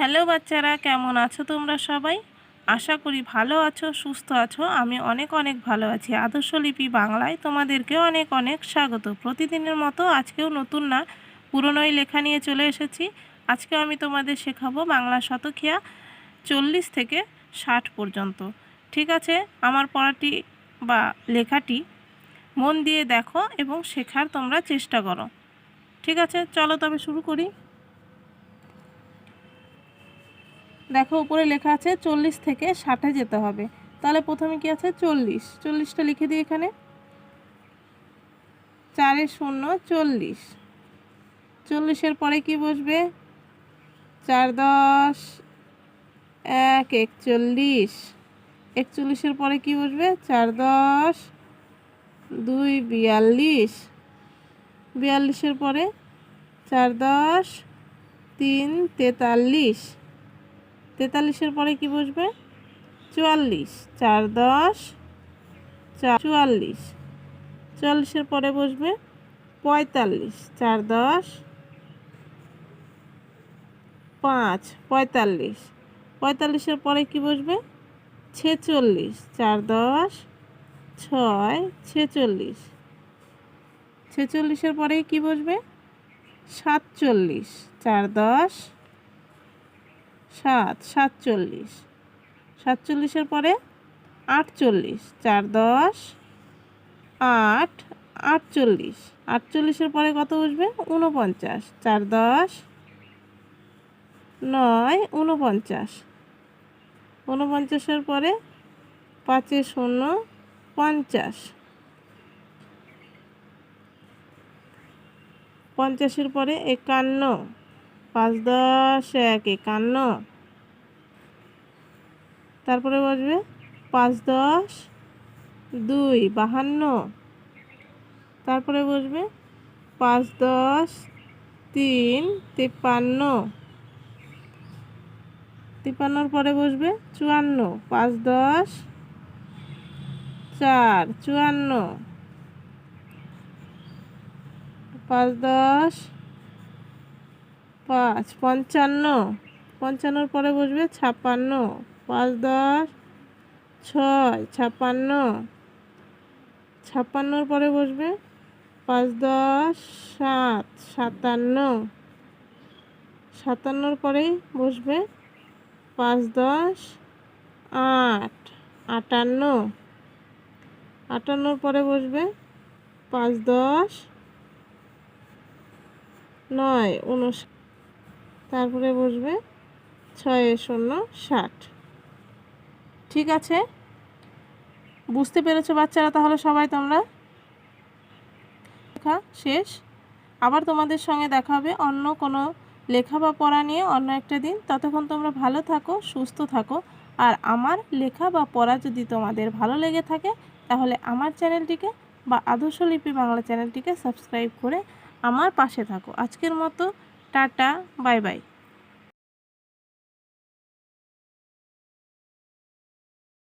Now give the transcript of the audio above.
Hello বাচ্চারা, কেমন আছো তোমরা সবাই? আশা করি ভালো আছো, সুস্থ আছো। আমি অনেক অনেক ভালো আছি। আদর্শ লিপি বাংলায় তোমাদেরকে অনেক অনেক স্বাগত। প্রতিদিনের মতো আজকেও নতুন না, পুরনোই লেখা নিয়ে চলে এসেছি। আজকে আমি তোমাদের শেখাবো বাংলা শতকিয়া চল্লিশ থেকে ষাট পর্যন্ত। ঠিক আছে? আমার পড়াটি বা লেখাটি মন দিয়ে দেখো এবং শেখার তোমরা চেষ্টা করো। ঠিক আছে? চলো তবে শুরু করি। দেখো, উপরে লেখা আছে চল্লিশ থেকে ষাটে যেতে হবে। তাহলে প্রথমে কি আছে? চল্লিশ। চল্লিশটা লিখে দিই এখানে। চারে শূন্য, চল্লিশ। চল্লিশের পরে কি বসবে? চার দশ, এক, একচল্লিশ। একচল্লিশের পরে কি বসবে? চার দশ, দুই, বিয়াল্লিশ। বিয়াল্লিশের পরে চার দশ, তিন, তেতাল্লিশ। তেতাল্লিশের পরে কি বসবে? চুয়াল্লিশ। চার দশ। চার চুয়াল্লিশ। চুয়াল্লিশের পরে বসবে? পঁয়তাল্লিশ। চার দশ। পাঁচ। পঁয়তাল্লিশ। পঁয়তাল্লিশের পরে কি বসবে? ছেচল্লিশ। চার দশ। ছয়। ছেচল্লিশ। ছেচল্লিশের পরে কি বসবে? সাতচল্লিশ। চার দশ। সাত, সাতচল্লিশ। সাতচল্লিশের পরে আটচল্লিশ, চার দশ, আট, আটচল্লিশ। আটচল্লিশের পরে কত উঠবে উনপঞ্চাশ চার দশ, নয় উনপঞ্চাশ উনপঞ্চাশের পরে পাঁচে শূন্য, পঞ্চাশ। পঞ্চাশের পরে একান্ন। পাঁচ দশ এক, একান্ন। তারপরে বসবে পাঁচ দশ দুই, বাহান্ন। তারপরে বসবে পাঁচ দশ তিন, তিপ্পান্ন। তিপ্পান্নর পরে বসবে চুয়ান্ন, পাঁচ দশ চার, চুয়ান্ন। পাঁচ দশ পাঁচ, পঞ্চান্ন। পঞ্চান্নর পরে বসবে ছাপ্পান্ন। পাঁচ, দশ। ছয়, ছাপ্পান্ন। ছাপ্পান্নর পরে বসবে পাঁচ, দশ, সাত, সাতান্ন। সাতান্নর পরেই বসবে পাঁচ, দশ, আট, আটান্ন। আটান্নর পরে বসবে পাঁচ, দশ, নয়, উনষাট। তারপরে বসবে ছয় শূন্য ষাট। ঠিক আছে? বুঝতে পেরেছ বাচ্চারা? তাহলে সবাই তোমরা লেখা শেষ। আবার তোমাদের সঙ্গে দেখা হবে অন্য কোনো লেখা বা পড়া নিয়ে অন্য একটা দিন। ততক্ষণ তোমরা ভালো থাকো, সুস্থ থাকো। আর আমার লেখা বা পড়া যদি তোমাদের ভালো লেগে থাকে, তাহলে আমার চ্যানেলটিকে বা আদর্শ লিপি বাংলা চ্যানেলটিকে সাবস্ক্রাইব করে আমার পাশে থাকো। আজকের মতো টাটা বাই বাই।